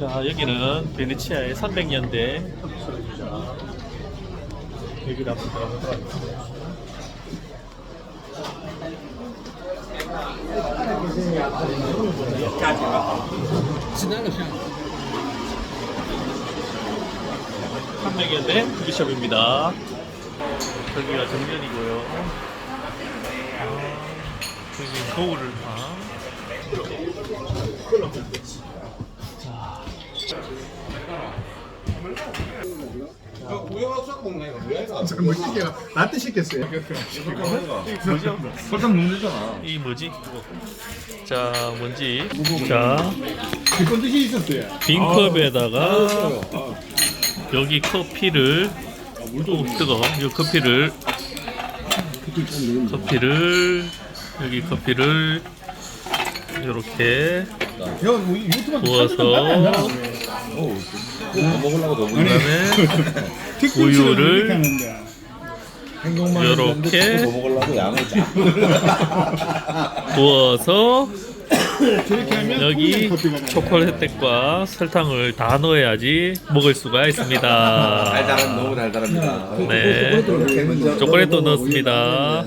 자 여기는 베네치아의 300년대 여기를 한번 들어가보도록 하겠습니다. 삼백년대 비숍입니다. 여기가 정면이고요. 아, 여기 거울을 봐. 저 멋지게 라떼 시켰어요. 뭐죠? 설탕 녹는잖아. 이 뭐지? 자, 뭔지. 자, 기쁜 뜻이 있었어요. 빈 컵에다가 여기 커피를 오, 뜨거. 이 커피를 커피를 여기 커피를 이렇게 유튜브 부어서 어, 먹으려고 더 그다음에 우유를 행동만 요렇게. 했는데 더 먹으려고 양을 쫙. 부어서 저렇게 하면 여기 커피가 나요. 초콜릿 혜택과 설탕을 다 넣어야지 먹을 수가 있습니다. 달달한 너무 달달합니다. 네. 초콜릿도 넣었습니다.